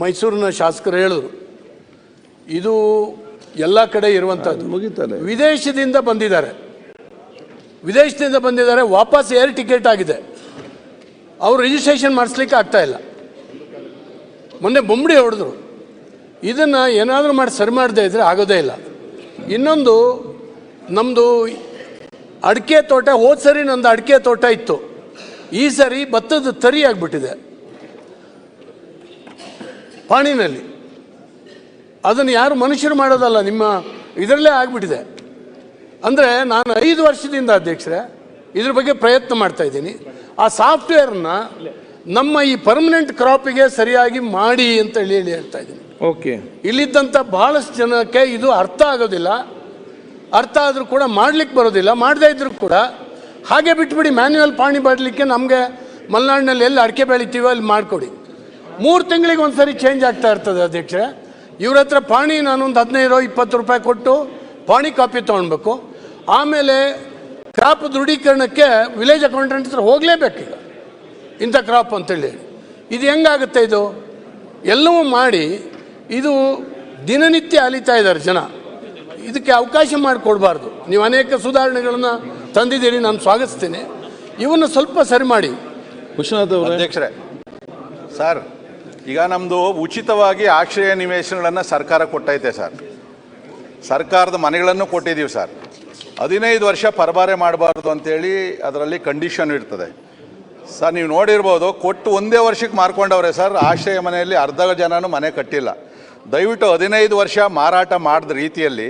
ಮೈಸೂರಿನ ಶಾಸಕರು ಹೇಳಿದ್ರು. ಇದು ಎಲ್ಲ ಕಡೆ ಇರುವಂಥದ್ದು ಮುಗಿತಾರೆ ವಿದೇಶದಿಂದ ಬಂದಿದ್ದಾರೆ. ವಿದೇಶದಿಂದ ಬಂದಿದ್ದಾರೆ ವಾಪಸ್ ಏರ್ ಟಿಕೆಟ್ ಆಗಿದೆ. ಅವರು ರಿಜಿಸ್ಟ್ರೇಷನ್ ಮಾಡಿಸ್ಲಿಕ್ಕೆ ಆಗ್ತಾ ಇಲ್ಲ. ಮೊನ್ನೆ ಬೊಂಬಡಿ ಹೊಡೆದ್ರು. ಇದನ್ನು ಏನಾದರೂ ಮಾಡಿ ಸರಿ ಮಾಡದೇ ಇದ್ದರೆ ಆಗೋದೇ ಇಲ್ಲ. ಇನ್ನೊಂದು ನಮ್ಮದು ಅಡಿಕೆ ತೋಟ ಹೋದ ಸರಿ ನಂದು ಅಡಿಕೆ ತೋಟ ಇತ್ತು. ಈ ಸರಿ ಭತ್ತದ ತರಿ ಆಗಿಬಿಟ್ಟಿದೆ. ಪಾಣಿನಲ್ಲಿ. ಅದನ್ನು ಯಾರು ಮನುಷ್ಯರು ಮಾಡೋದಲ್ಲ ನಿಮ್ಮ ಇದರಲ್ಲೇ ಆಗಿಬಿಟ್ಟಿದೆ. ಅಂದರೆ ನಾನು ಐದು ವರ್ಷದಿಂದ ಅಧ್ಯಕ್ಷರೇ ಇದ್ರ ಬಗ್ಗೆ ಪ್ರಯತ್ನ ಮಾಡ್ತಾ ಇದ್ದೀನಿ. ಆ ಸಾಫ್ಟ್ವೇರ್ನ ನಮ್ಮ ಈ ಪರ್ಮನೆಂಟ್ ಕ್ರಾಪಿಗೆ ಸರಿಯಾಗಿ ಮಾಡಿ ಅಂತ ಹೇಳಿ ಹೇಳಿ ಹೇಳ್ತಾ ಇದ್ದೀನಿ. ಓಕೆ. ಇಲ್ಲಿದ್ದಂಥ ಬಹಳಷ್ಟು ಜನಕ್ಕೆ ಇದು ಅರ್ಥ ಆಗೋದಿಲ್ಲ. ಅರ್ಥ ಆದರೂ ಕೂಡ ಮಾಡ್ಲಿಕ್ಕೆ ಬರೋದಿಲ್ಲ. ಮಾಡದೇ ಇದ್ರೂ ಕೂಡ ಹಾಗೆ ಬಿಟ್ಬಿಡಿ ಮ್ಯಾನ್ಯುವಲ್ ಪಾಣಿ ಮಾಡಲಿಕ್ಕೆ ನಮಗೆ ಮಲೆನಾಡಿನಲ್ಲಿ ಎಲ್ಲಿ ಅಡಿಕೆ ಬೆಳಿತೀವೋ ಅಲ್ಲಿ ಮಾಡಿಕೊಡಿ. ಮೂರು ತಿಂಗಳಿಗೆ ಒಂದು ಸರಿ ಚೇಂಜ್ ಆಗ್ತಾ ಇರ್ತದೆ ಅಧ್ಯಕ್ಷರೇ. ಇವ್ರ ಹತ್ರ ಪಾಣಿ ನಾನೊಂದು ಹದಿನೈದು ಇಪ್ಪತ್ತು ರೂಪಾಯಿ ಕೊಟ್ಟು ಪಾಣಿ ಕಾಪಿ ತೊಗೊಳ್ಬೇಕು. ಆಮೇಲೆ ಕ್ರಾಪ್ ದೃಢೀಕರಣಕ್ಕೆ ವಿಲೇಜ್ ಅಕೌಂಟೆಂಟ್ ಹತ್ರ ಈಗ. ಇಂಥ ಕ್ರಾಪ್ ಅಂತೇಳಿ. ಇದು ಹೆಂಗಾಗುತ್ತೆ ಇದು? ಎಲ್ಲವೂ ಮಾಡಿ ಇದು ದಿನನಿತ್ಯ ಅಲಿತಾ ಇದ್ದಾರೆ ಜನ. ಇದಕ್ಕೆ ಅವಕಾಶ ಮಾಡಿಕೊಡ್ಬಾರ್ದು. ನೀವು ಅನೇಕ ಸುಧಾರಣೆಗಳನ್ನು ತಂದಿದ್ದೀರಿ ನಾನು ಸ್ವಾಗತಿಸ್ತೀನಿ. ಇವನ್ನು ಸ್ವಲ್ಪ ಸರಿ ಮಾಡಿ. ವಿಶ್ವನಾಥ್ ಅವರೇ. ಅಧ್ಯಕ್ಷರೇ ಸರ್ ಈಗ ನಮ್ಮದು ಉಚಿತವಾಗಿ ಆಶ್ರಯ ನಿವೇಶನಗಳನ್ನು ಸರ್ಕಾರ ಕೊಟ್ಟೈತೆ ಸರ್. ಸರ್ಕಾರದ ಮನೆಗಳನ್ನು ಕೊಟ್ಟಿದ್ದೀವಿ ಸರ್. ಹದಿನೈದು ವರ್ಷ ಪರಬಾರೆ ಮಾಡಬಾರ್ದು ಅಂತೇಳಿ ಅದರಲ್ಲಿ ಕಂಡೀಷನ್ ಇರ್ತದೆ. ಸರ್, ನೀವು ನೋಡಿರ್ಬೋದು ಕೊಟ್ಟು ಒಂದೇ ವರ್ಷಕ್ಕೆ ಮಾರ್ಕೊಂಡವ್ರೆ ಸರ್, ಆಶ್ರಯ ಮನೆಯಲ್ಲಿ ಅರ್ಧ ಜನನೂ ಮನೆ ಕಟ್ಟಿಲ್ಲ. ದಯವಿಟ್ಟು ಹದಿನೈದು ವರ್ಷ ಮಾರಾಟ ಮಾಡಿದ ರೀತಿಯಲ್ಲಿ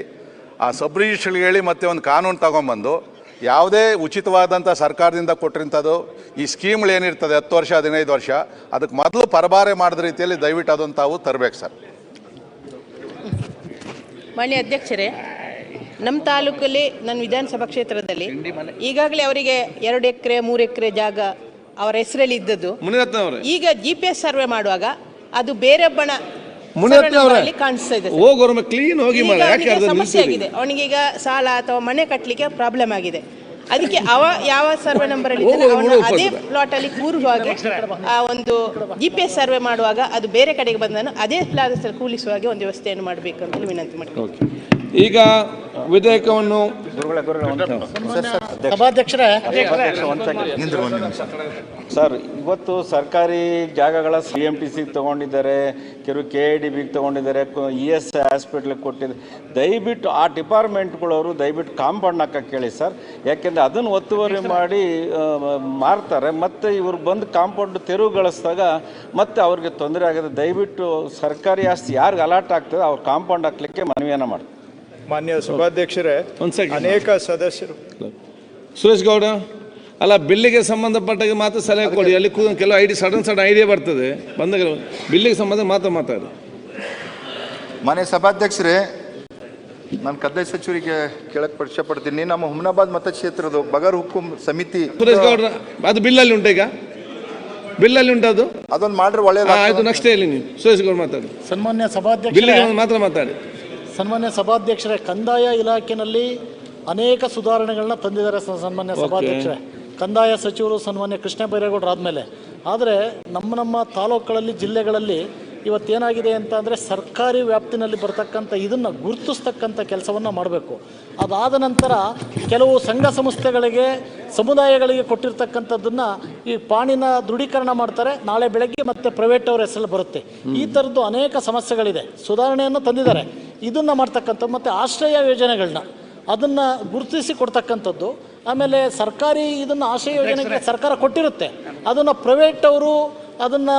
ಆ ಸಬ್ ರಿಜಿಸ್ಟ್ರಿಗೆ ಹೇಳಿ ಮತ್ತೆ ಒಂದು ಕಾನೂನು ತಗೊಂಬಂದು ಯಾವುದೇ ಉಚಿತವಾದಂಥ ಸರ್ಕಾರದಿಂದ ಕೊಟ್ಟಿರೋಂಥದ್ದು ಈ ಸ್ಕೀಮ್ಗಳು ಏನಿರ್ತದೆ ಹತ್ತು ವರ್ಷ ಹದಿನೈದು ವರ್ಷ ಅದಕ್ಕೆ ಮೊದಲು ಪರಬಾರೆ ಮಾಡಿದ ರೀತಿಯಲ್ಲಿ ದಯವಿಟ್ಟು ಅದನ್ನು ತಾವು ತರಬೇಕು ಸರ್. ಮಾನ್ಯ ಅಧ್ಯಕ್ಷರೇ ನಮ್ಮ ತಾಲೂಕಲ್ಲಿ ನನ್ನ ವಿಧಾನಸಭಾ ಕ್ಷೇತ್ರದಲ್ಲಿ ಈಗಾಗಲೇ ಅವರಿಗೆ ಎರಡು ಎಕರೆ ಮೂರು ಎಕರೆ ಜಾಗ ಅವರ ಹೆಸರಲ್ಲಿ ಇದ್ದದ್ದು. ಮುನಿರತ್ನ ಈಗ ಜಿ ಪಿ ಎಸ್ ಸರ್ವೆ ಮಾಡುವಾಗ ಅದು ಬೇರೆ ಬಣ ಮುನಿರತ್ನ ಅವರೇ ಕಾಣಿಸ್ತಾ ಇದೆ. ಹೋಗೋರು ಕ್ಲೀನ್ ಹೋಗಿ ಯಾಕೆ ಅವನಿಗೆ ಸಮಸ್ಯೆ? ಆಗಿದೆ ಅವನಿಗೀಗ ಸಾಲ ಅಥವಾ ಮನೆ ಕಟ್ಟಲಿಕ್ಕೆ ಪ್ರಾಬ್ಲಮ್ ಆಗಿದೆ ಅದಕ್ಕೆ ಅವ ಯಾವ ಸರ್ವೆ ನಂಬರ್ ಅಲ್ಲಿ ಅವನು ಅದೇ. ಪ್ಲಾಟ್ ಅಲ್ಲಿ ಕೂರುವಾಗ ಆ ಒಂದು ಜಿ ಪಿ ಎಸ್ ಸರ್ವೆ ಮಾಡುವಾಗ ಅದು ಬೇರೆ ಕಡೆಗೆ ಬಂದನು ಅದೇ ಪ್ಲಾಸ್ ಕೂಲಿಸುವಾಗ ಹಾಗೆ ಒಂದು ವ್ಯವಸ್ಥೆಯನ್ನು ಮಾಡಬೇಕು ಅಂತ ವಿನಂತಿ ಮಾಡ್ತೀನಿ ಓಕೆ. ಈಗ ವಿಧೇಯಕವನ್ನು ಸಭಾಧ್ಯಕ್ಷರೇ. ಸರ್ ಇವತ್ತು ಸರ್ಕಾರಿ ಜಾಗಗಳ ಸಿ ಎಂ ಟಿ ಸಿಗೆ ತೊಗೊಂಡಿದ್ದಾರೆ ಕೆಲವು ಕೆ ಐ ಡಿ ಬಿಗೆ ತೊಗೊಂಡಿದ್ದಾರೆ ಇ ಎಸ್ ಹಾಸ್ಪಿಟ್ಲಿಗೆ ಕೊಟ್ಟಿದ್ದಾರೆ ದಯವಿಟ್ಟು ಆ ಡಿಪಾರ್ಟ್ಮೆಂಟ್ಗಳವರು ದಯವಿಟ್ಟು ಕಾಂಪೌಂಡ್ ಹಾಕಕ್ಕೆ ಕೇಳಿ ಸರ್. ಯಾಕೆಂದರೆ ಅದನ್ನು ಒತ್ತುವರಿ ಮಾಡಿ ಮಾರ್ತಾರೆ ಮತ್ತು ಇವರು ಬಂದು ಕಾಂಪೌಂಡ್ ತೆರವುಗೊಳಿಸಿದಾಗ ಮತ್ತೆ ಅವ್ರಿಗೆ ತೊಂದರೆ ಆಗಿದೆ ದಯವಿಟ್ಟು ಸರ್ಕಾರಿ ಆಸ್ತಿ ಯಾರಿಗೆ ಅಲರ್ಟ್ ಆಗ್ತದೆ ಅವ್ರು ಕಾಂಪೌಂಡ್ ಹಾಕ್ಲಿಕ್ಕೆ ಮನವಿಯನ್ನು ಮಾಡ್ತಾರೆ ಮಾನ್ಯ ಸಭಾಧ್ಯಕ್ಷರೇ. ಅನೇಕ ಸದಸ್ಯರು. ಸುರೇಶ್ ಗೌಡ ಅಲ್ಲ ಬಿಲ್ಲಿಗೆ ಸಂಬಂಧಪಟ್ಟಾಗ ಮಾತ್ರ ಸಲಹೆ ಕೊಡಿ. ಅಲ್ಲಿ ಕೂ ಕೆಲವು ಐಡಿ ಸಡನ್ ಸಡನ್ ಐಡಿಯಾ ಬರ್ತದೆ. ಬಂದಾಗ ಬಿಲ್ಲಿಗೆ ಸಂಬಂಧ ಮಾತ್ರ ಮಾತಾಡಿ. ಮಾನ್ಯ ಸಭಾಧ್ಯಕ್ಷರೇ ನಾನು ಕಂದಾಯ ಸಚಿವರಿಗೆ ಕೇಳಕ್ ಪರಿಚಯ ಪಡ್ತೀನಿ. ನಮ್ಮ ಹುಮ್ನಾಬಾದ್ ಮತಕ್ಷೇತ್ರದ ಬಗರ್ ಹುಕುಂ ಸಮಿತಿ ಸುರೇಶ್ ಗೌಡ್ರ ಅದು ಬಿಲ್ಲಲ್ಲಿ ಉಂಟು ಈಗ? ಬಿಲ್ಲಲ್ಲಿ ಉಂಟು ಅದು? ಅದೊಂದು ಮಾಡ್ರೆ ಒಳ್ಳೆಯದು ಒಳ್ಳೇದು ಆಯ್ತು ನೆಕ್ಸ್ಟ್ ಹೇಳಿ ನೀವು. ಸುರೇಶ್ ಗೌಡ ಮಾತಾಡಿ. ಸನ್ಮಾನ್ಯ ಸಭಾಧ್ಯಕ್ಷ ಬಿಲ್ಲಿಗೆ ಮಾತ್ರ ಮಾತಾಡಿ. ಸನ್ಮಾನ್ಯ ಸಭಾಧ್ಯಕ್ಷರೇ ಕಂದಾಯ ಇಲಾಖೆಯಲ್ಲಿ ಅನೇಕ ಸುಧಾರಣೆಗಳನ್ನ ತಂದಿದ್ದಾರೆ ಸ- ಸನ್ಮಾನ್ಯ ಸಭಾಧ್ಯಕ್ಷರೇ. ಕಂದಾಯ ಸಚಿವರು ಸನ್ಮಾನ್ಯ ಕೃಷ್ಣ ಬೈರೇಗೌಡರು ಆದಮೇಲೆ. ಆದರೆ ನಮ್ಮ ನಮ್ಮ ತಾಲೂಕುಗಳಲ್ಲಿ ಜಿಲ್ಲೆಗಳಲ್ಲಿ ಇವತ್ತೇನಾಗಿದೆ ಅಂತ ಅಂದರೆ ಸರ್ಕಾರಿ ವ್ಯಾಪ್ತಿನಲ್ಲಿ ಬರ್ತಕ್ಕಂಥ ಇದನ್ನು ಗುರುತಿಸ್ತಕ್ಕಂಥ ಕೆಲಸವನ್ನು ಮಾಡಬೇಕು. ಅದಾದ ನಂತರ ಕೆಲವು ಸಂಘ ಸಂಸ್ಥೆಗಳಿಗೆ ಸಮುದಾಯಗಳಿಗೆ ಕೊಟ್ಟಿರ್ತಕ್ಕಂಥದ್ದನ್ನು ಈ ಪಾಣಿನ ದೃಢೀಕರಣ ಮಾಡ್ತಾರೆ. ನಾಳೆ ಬೆಳಗ್ಗೆ ಮತ್ತೆ ಪ್ರೈವೇಟ್ ಅವರ ಹೆಸರಲ್ಲಿ ಬರುತ್ತೆ. ಈ ಥರದ್ದು ಅನೇಕ ಸಮಸ್ಯೆಗಳಿದೆ. ಸುಧಾರಣೆಯನ್ನು ತಂದಿದ್ದಾರೆ. ಇದನ್ನು ಮಾಡ್ತಕ್ಕಂಥದ್ದು ಮತ್ತು ಆಶ್ರಯ ಯೋಜನೆಗಳನ್ನ ಅದನ್ನು ಗುರುತಿಸಿ ಕೊಡ್ತಕ್ಕಂಥದ್ದು. ಆಮೇಲೆ ಸರ್ಕಾರಿ ಇದನ್ನು ಆಶ್ರಯ ಯೋಜನೆಗೆ ಸರ್ಕಾರ ಕೊಟ್ಟಿರುತ್ತೆ. ಅದನ್ನು ಪ್ರೈವೇಟ್ ಅವರು ಅದನ್ನು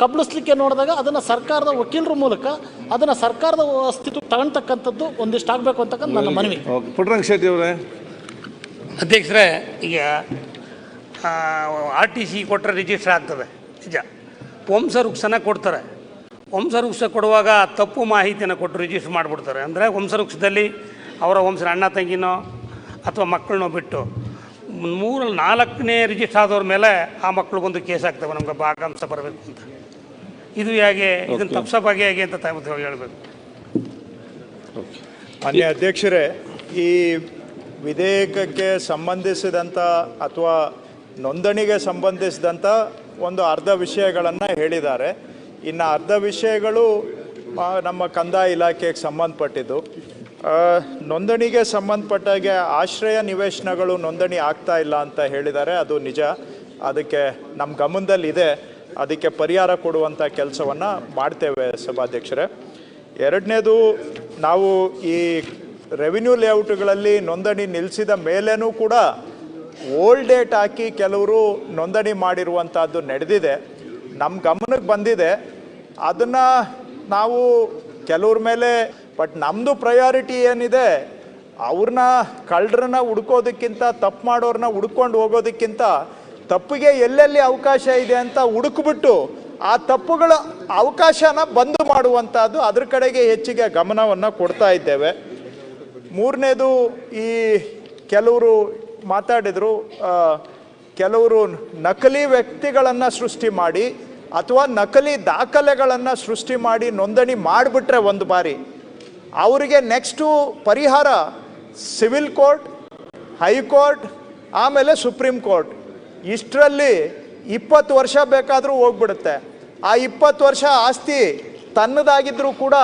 ಕಬಳಿಸ್ಲಿಕ್ಕೆ ನೋಡಿದಾಗ ಅದನ್ನು ಸರ್ಕಾರದ ವಕೀಲರ ಮೂಲಕ ಅದನ್ನು ಸರ್ಕಾರದ ಅಸ್ತಿತ್ವ ತಗೊಳ್ತಕ್ಕಂಥದ್ದು ಒಂದಿಷ್ಟು ಆಗಬೇಕು ಅಂತಕ್ಕಂಥ ನನ್ನ ಮನವಿ. ಓಕೆ. ಪುಟ್ಟರಂಗ ಶೆಟ್ಟಿ ಅವರೇ. ಅಧ್ಯಕ್ಷರೇ ಈಗ ಆರ್ ಟಿ ಸಿ ಕೊಟ್ಟರೆ ರಿಜಿಸ್ಟರ್ ಆಗ್ತದೆ. ನಿಜ. ವಂಶ ರುಕ್ಸನ ಕೊಡ್ತಾರೆ. ವಂಶ ವೃಕ್ಷ ಕೊಡುವಾಗ ತಪ್ಪು ಮಾಹಿತಿಯನ್ನು ಕೊಟ್ಟು ರಿಜಿಸ್ಟರ್ ಮಾಡಿಬಿಡ್ತಾರೆ. ಅಂದರೆ ವಂಶ ವೃಕ್ಷದಲ್ಲಿ ಅವರ ವಂಶದ ಅಣ್ಣ ತಂಗಿನೋ ಅಥವಾ ಮಕ್ಕಳನ್ನೋ ಬಿಟ್ಟು ಮೂರು ನಾಲ್ಕನೇ ರಿಜಿಸ್ಟರ್ ಆದವ್ರ ಮೇಲೆ ಆ ಮಕ್ಳಿಗೊಂದು ಕೇಸ್ ಆಗ್ತವೆ. ನಮ್ಗೆ ಭಾಗಾಂಶ ಬರಬೇಕು ಅಂತ. ಇದು ಹೇಗೆ ಇದನ್ನು ತಪ್ಪಿಸೋ ಬಗ್ಗೆ ಹೇಗೆ ಅಂತ ತಾವು ಹೇಳಬೇಕು. ಮಾನ್ಯ ಅಧ್ಯಕ್ಷರೇ ಈ ವಿಧೇಯಕಕ್ಕೆ ಸಂಬಂಧಿಸಿದಂಥ ಅಥವಾ ನೋಂದಣಿಗೆ ಸಂಬಂಧಿಸಿದಂಥ ಒಂದು ಅರ್ಧ ವಿಷಯಗಳನ್ನು ಹೇಳಿದ್ದಾರೆ. ಇನ್ನು ಅರ್ಧ ವಿಷಯಗಳು ನಮ್ಮ ಕಂದಾಯ ಇಲಾಖೆಗೆ ಸಂಬಂಧಪಟ್ಟಿದ್ದು. ನೋಂದಣಿಗೆ ಸಂಬಂಧಪಟ್ಟಾಗೆ ಆಶ್ರಯ ನಿವೇಶನಗಳು ನೋಂದಣಿ ಆಗ್ತಾ ಇಲ್ಲ ಅಂತ ಹೇಳಿದ್ದಾರೆ. ಅದು ನಿಜ. ಅದಕ್ಕೆ ನಮ್ಮ ಗಮನದಲ್ಲಿದೆ. ಅದಕ್ಕೆ ಪರಿಹಾರ ಕೊಡುವಂಥ ಕೆಲಸವನ್ನು ಮಾಡ್ತೇವೆ ಸಭಾಧ್ಯಕ್ಷರೇ. ಎರಡನೇದು, ನಾವು ಈ ರೆವಿನ್ಯೂ ಲೇಔಟ್ಗಳಲ್ಲಿ ನೋಂದಣಿ ನಿಲ್ಲಿಸಿದ ಮೇಲೇನೂ ಕೂಡ ಓಲ್ಡ್ ಡೇಟ್ ಹಾಕಿ ಕೆಲವರು ನೋಂದಣಿ ಮಾಡಿರುವಂಥದ್ದು ನಡೆದಿದೆ. ನಮ್ಮ ಗಮನಕ್ಕೆ ಬಂದಿದೆ. ಅದನ್ನು ನಾವು ಕೆಲವ್ರ ಮೇಲೆ, ಬಟ್ ನಮ್ಮದು ಪ್ರಯಾರಿಟಿ ಏನಿದೆ ಅವ್ರನ್ನ ಕಳ್ಳರನ್ನ ಹುಡ್ಕೋದಕ್ಕಿಂತ, ತಪ್ಪು ಮಾಡೋರನ್ನ ಹುಡ್ಕೊಂಡು ಹೋಗೋದಕ್ಕಿಂತ ತಪ್ಪಿಗೆ ಎಲ್ಲೆಲ್ಲಿ ಅವಕಾಶ ಇದೆ ಅಂತ ಹುಡುಕ್ಬಿಟ್ಟು, ಆ ತಪ್ಪುಗಳ ಅವಕಾಶನ ಬಂದ್ ಮಾಡುವಂಥದ್ದು ಅದ್ರ ಕಡೆಗೆ ಹೆಚ್ಚಿಗೆ ಗಮನವನ್ನು ಕೊಡ್ತಾ ಇದ್ದೇವೆ. ಮೂರನೇದು ಈ ಕೆಲವರು ಮಾತಾಡಿದರು ಕೆಲವರು ನಕಲಿ ವ್ಯಕ್ತಿಗಳನ್ನು ಸೃಷ್ಟಿ ಮಾಡಿ ಅಥವಾ ನಕಲಿ ದಾಖಲೆಗಳನ್ನು ಸೃಷ್ಟಿ ಮಾಡಿ ನೋಂದಣಿ ಮಾಡಿಬಿಟ್ರೆ ಒಂದು ಬಾರಿ, ಅವರಿಗೆ ನೆಕ್ಸ್ಟು ಪರಿಹಾರ ಸಿವಿಲ್ ಕೋರ್ಟ್ ಹೈಕೋರ್ಟ್ ಆಮೇಲೆ ಸುಪ್ರೀಂ ಕೋರ್ಟ್. ಇಷ್ಟರಲ್ಲಿ ಇಪ್ಪತ್ತು ವರ್ಷ ಬೇಕಾದರೂ ಹೋಗ್ಬಿಡುತ್ತೆ. ಆ ಇಪ್ಪತ್ತು ವರ್ಷ ಆಸ್ತಿ ತನ್ನದಾಗಿದ್ದರೂ ಕೂಡ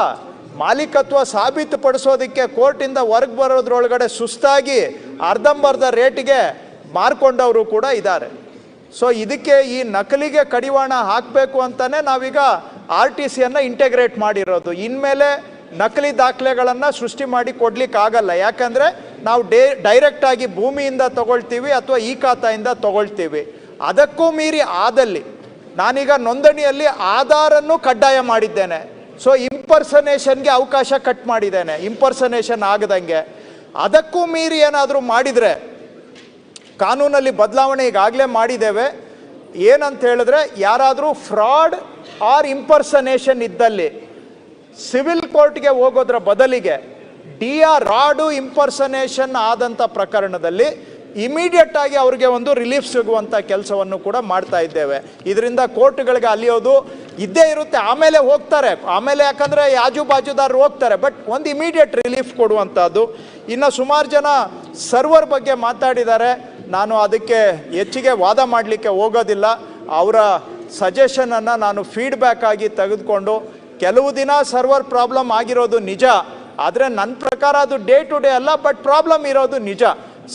ಮಾಲೀಕತ್ವ ಸಾಬೀತುಪಡಿಸೋದಕ್ಕೆ ಕೋರ್ಟಿಂದ ಹೊರಗೆ ಬರೋದ್ರೊಳಗಡೆ ಸುಸ್ತಾಗಿ ಅರ್ಧಂಬರ್ಧ ರೇಟಿಗೆ ಮಾರ್ಕೊಂಡವರು ಕೂಡ ಇದ್ದಾರೆ. ಸೊ ಇದಕ್ಕೆ ಈ ನಕಲಿಗೆ ಕಡಿವಾಣ ಹಾಕಬೇಕು ಅಂತಲೇ ನಾವೀಗ ಆರ್ ಟಿ ಸಿಯನ್ನು ಇಂಟೆಗ್ರೇಟ್ ಮಾಡಿರೋದು. ಇನ್ಮೇಲೆ ನಕಲಿ ದಾಖಲೆಗಳನ್ನು ಸೃಷ್ಟಿ ಮಾಡಿ ಕೊಡ್ಲಿಕ್ಕೆ ಆಗಲ್ಲ ಯಾಕಂದರೆ ನಾವು ಡೇ ಡೈರೆಕ್ಟಾಗಿ ಭೂಮಿಯಿಂದ ತಗೊಳ್ತೀವಿ ಅಥವಾ ಈ ಖಾತಾಯಿಂದ ತಗೊಳ್ತೀವಿ. ಅದಕ್ಕೂ ಮೀರಿ ಆದಲ್ಲಿ ನಾನೀಗ ನೋಂದಣಿಯಲ್ಲಿ ಆಧಾರನ್ನು ಕಡ್ಡಾಯ ಮಾಡಿದ್ದೇನೆ. ಸೊ ಇಂಪರ್ಸನೇಷನ್ಗೆ ಅವಕಾಶ ಕಟ್ ಮಾಡಿದ್ದೇನೆ. ಇಂಪರ್ಸನೇಷನ್ ಆಗದಂಗೆ. ಅದಕ್ಕೂ ಮೀರಿ ಏನಾದರೂ ಮಾಡಿದರೆ ಕಾನೂನಲ್ಲಿ ಬದಲಾವಣೆ ಈಗಾಗಲೇ ಮಾಡಿದ್ದೇವೆ. ಏನಂತ ಹೇಳಿದ್ರೆ, ಯಾರಾದರೂ ಫ್ರಾಡ್ ಆರ್ ಇಂಪರ್ಸನೇಷನ್ ಇದ್ದಲ್ಲಿ ಸಿವಿಲ್ ಕೋರ್ಟ್ಗೆ ಹೋಗೋದ್ರ ಬದಲಿಗೆ ಡಿ ಆರ್ ರಾಡು ಇಂಪರ್ಸನೇಷನ್ ಆದಂಥ ಪ್ರಕರಣದಲ್ಲಿ ಇಮಿಡಿಯೇಟ್ ಆಗಿ ಅವ್ರಿಗೆ ಒಂದು ರಿಲೀಫ್ ಸಿಗುವಂಥ ಕೆಲಸವನ್ನು ಕೂಡ ಮಾಡ್ತಾ ಇದ್ದೇವೆ. ಇದರಿಂದ ಕೋರ್ಟ್ಗಳಿಗೆ ಅಲಿಯೋದು ಇದ್ದೇ ಇರುತ್ತೆ, ಆಮೇಲೆ ಹೋಗ್ತಾರೆ. ಆಮೇಲೆ ಯಾಕಂದರೆ ಆಜು ಬಾಜುದಾರರು ಹೋಗ್ತಾರೆ, ಬಟ್ ಒಂದು ಇಮಿಡಿಯೇಟ್ ರಿಲೀಫ್ ಕೊಡುವಂಥದ್ದು ಇನ್ನು ಸುಮಾರು ಜನ ಸರ್ವರ್ ಬಗ್ಗೆ ಮಾತಾಡಿದ್ದಾರೆ. ನಾನು ಅದಕ್ಕೆ ಹೆಚ್ಚಿಗೆ ವಾದ ಮಾಡಲಿಕ್ಕೆ ಹೋಗೋದಿಲ್ಲ. ಅವರ ಸಜೆಷನನ್ನು ನಾನು ಫೀಡ್ಬ್ಯಾಕ್ ಆಗಿ ತೆಗೆದುಕೊಂಡು ಕೆಲವು ದಿನ ಸರ್ವರ್ ಪ್ರಾಬ್ಲಮ್ ಆಗಿರೋದು ನಿಜ. ಆದರೆ ನನ್ನ ಪ್ರಕಾರ ಅದು ಡೇ ಟು ಡೇ ಅಲ್ಲ ಬಟ್ ಪ್ರಾಬ್ಲಮ್ ಇರೋದು ನಿಜ.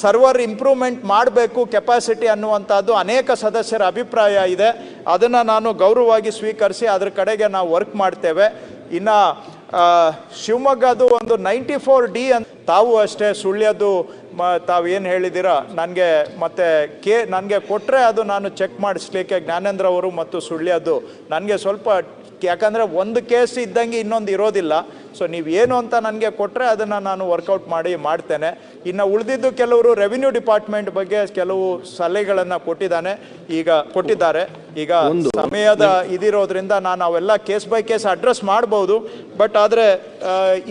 ಸರ್ವರ್ ಇಂಪ್ರೂವ್ಮೆಂಟ್ ಮಾಡಬೇಕು ಕೆಪಾಸಿಟಿ ಅನ್ನುವಂಥದ್ದು ಅನೇಕ ಸದಸ್ಯರ ಅಭಿಪ್ರಾಯ ಇದೆ. ಅದನ್ನು ನಾನು ಗೌರವವಾಗಿ ಸ್ವೀಕರಿಸಿ ಅದ್ರ ಕಡೆಗೆ ನಾವು ವರ್ಕ್ ಮಾಡ್ತೇವೆ. ಇನ್ನು ಶಿವಮೊಗ್ಗದು ಒಂದು ನೈಂಟಿ ಫೋರ್ ಡಿ ಅಂತ ತಾವು ಅಷ್ಟೇ ಸುಳ್ಯದು, ಮ ಏನು ಹೇಳಿದ್ದೀರಾ? ನನಗೆ ಮತ್ತೆ ಕೇ, ನನಗೆ ಕೊಟ್ಟರೆ ಅದು ನಾನು ಚೆಕ್ ಮಾಡಿಸ್ಲಿಕ್ಕೆ ಜ್ಞಾನೇಂದ್ರ ಅವರು ಮತ್ತು ಸುಳ್ಯದು. ನನಗೆ ಸ್ವಲ್ಪ ಯಾಕಂದರೆ ಒಂದು ಕೇಸ್ ಇದ್ದಂಗೆ ಇನ್ನೊಂದು ಇರೋದಿಲ್ಲ. ಸೊ ನೀವು ಏನು ಅಂತ ನನಗೆ ಕೊಟ್ಟರೆ ಅದನ್ನು ನಾನು ವರ್ಕೌಟ್ ಮಾಡಿ ಮಾಡ್ತೇನೆ. ಇನ್ನು ಉಳಿದಿದ್ದು ಕೆಲವರು ರೆವಿನ್ಯೂ ಡಿಪಾರ್ಟ್ಮೆಂಟ್ ಬಗ್ಗೆ ಕೆಲವು ಸಲಹೆಗಳನ್ನು ಕೊಟ್ಟಿದ್ದಾನೆ. ಈಗ ಕೊಟ್ಟಿದ್ದಾರೆ. ಈಗ ಸಮಯದ ಇದಿರೋದ್ರಿಂದ ನಾನು ಅವೆಲ್ಲ ಕೇಸ್ ಬೈ ಕೇಸ್ ಅಡ್ರೆಸ್ ಮಾಡ್ಬೋದು. ಬಟ್ ಆದರೆ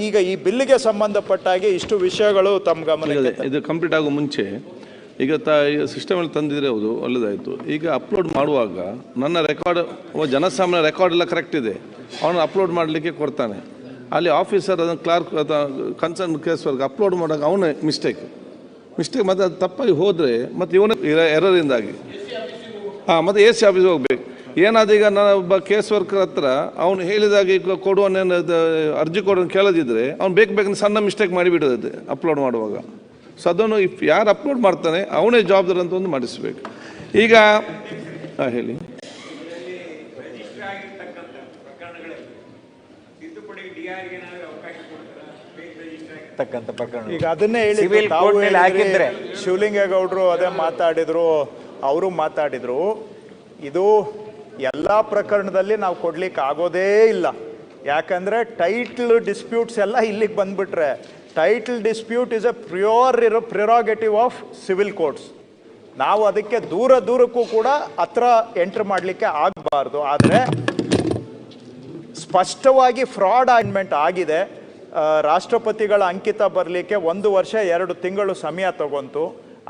ಈಗ ಈ ಬಿಲ್ಲಿಗೆ ಸಂಬಂಧಪಟ್ಟಾಗಿ ಇಷ್ಟು ವಿಷಯಗಳು ತಮ್ಮ ಗಮನ ಇದು ಕಂಪ್ಲೀಟ್ ಆಗೋ ಮುಂಚೆ ಈಗ ತ ಈಗ ಸಿಸ್ಟಮಲ್ಲಿ ತಂದಿದ್ರೆ ಹೌದು, ಒಳ್ಳೇದಾಯಿತು. ಈಗ ಅಪ್ಲೋಡ್ ಮಾಡುವಾಗ ನನ್ನ ರೆಕಾರ್ಡ್ ಜನಸಾಮಾನ್ಯ ರೆಕಾರ್ಡ್ ಎಲ್ಲ ಕರೆಕ್ಟ್ ಇದೆ. ಅವನು ಅಪ್ಲೋಡ್ ಮಾಡಲಿಕ್ಕೆ ಕೊಡ್ತಾನೆ. ಅಲ್ಲಿ ಆಫೀಸರ್ ಅದನ್ನು ಕ್ಲಾರ್ಕ್ ಕನ್ಸರ್ನ್ ಕೇಸ್ ವರ್ಗ ಅಪ್ಲೋಡ್ ಮಾಡೋಕೆ ಅವನೇ ಮಿಸ್ಟೇಕ್ ಮಿಸ್ಟೇಕ್ ಮತ್ತು ಅದು ತಪ್ಪಾಗಿ ಹೋದರೆ ಮತ್ತು ಇವನೇ ಎರರಿಂದಾಗಿ ಹಾಂ, ಮತ್ತು ಎ ಸಿ ಆಫೀಸ್ಗೆ ಹೋಗ್ಬೇಕು. ಏನಾದ ಈಗ ನಾನು ಒಬ್ಬ ಕೇಸ್ ವರ್ಕರ್ ಹತ್ರ ಅವನು ಹೇಳಿದಾಗ ಈಗ ಕೊಡುವನೇನು ಅರ್ಜಿ ಕೊಡೋನು ಕೇಳೋದಿದ್ದರೆ ಅವ್ನು ಬೇಕು ಬೇಕಂದ್ರೆ ಸಣ್ಣ ಮಿಸ್ಟೇಕ್ ಮಾಡಿಬಿಡೋದು ಅಪ್ಲೋಡ್ ಮಾಡುವಾಗ. ಸೊ ಅದನ್ನು ಇಫ್ ಯಾರು ಅಪ್ಲೋಡ್ ಮಾಡ್ತಾನೆ ಅವನೇ ಜವಾಬ್ದಾರಿ ಅಂತ ಒಂದು ಮಾಡಿಸ್ಬೇಕು. ಈಗ ಹಾಂ ಹೇಳಿ. ಈಗ ಅದನ್ನೇ ಹೇಳಿ ಹಾಕಿದ್ರೆ. ಶಿವಲಿಂಗೇಗೌಡರು ಅದೇ ಮಾತಾಡಿದ್ರು ಅವರು ಮಾತಾಡಿದ್ರು ಇದು ಎಲ್ಲ ಪ್ರಕರಣದಲ್ಲಿ ನಾವು ಕೊಡ್ಲಿಕ್ಕೆ ಆಗೋದೇ ಇಲ್ಲ. ಯಾಕಂದ್ರೆ ಟೈಟ್ಲ್ ಡಿಸ್ಪ್ಯೂಟ್ಸ್ ಎಲ್ಲ ಇಲ್ಲಿಗೆ ಬಂದ್ಬಿಟ್ರೆ title dispute is a pure ಇರೋ ಪ್ರಿರಾಗೇಟಿವ್ ಆಫ್ ಸಿವಿಲ್ ಕೋರ್ಟ್ಸ್ ನಾವು ಅದಕ್ಕೆ ದೂರ ದೂರಕ್ಕೂ ಕೂಡ ಹತ್ರ ಎಂಟ್ರ್ ಮಾಡಲಿಕ್ಕೆ ಆಗಬಾರ್ದು. ಆದರೆ ಸ್ಪಷ್ಟವಾಗಿ ಫ್ರಾಡ್ ಅಮೆಂಡ್ಮೆಂಟ್ ಆಗಿದೆ. ರಾಷ್ಟ್ರಪತಿಗಳ ಅಂಕಿತ ಬರಲಿಕ್ಕೆ ಒಂದು ವರ್ಷ ಎರಡು ತಿಂಗಳು ಸಮಯ ತಗೊಂತು.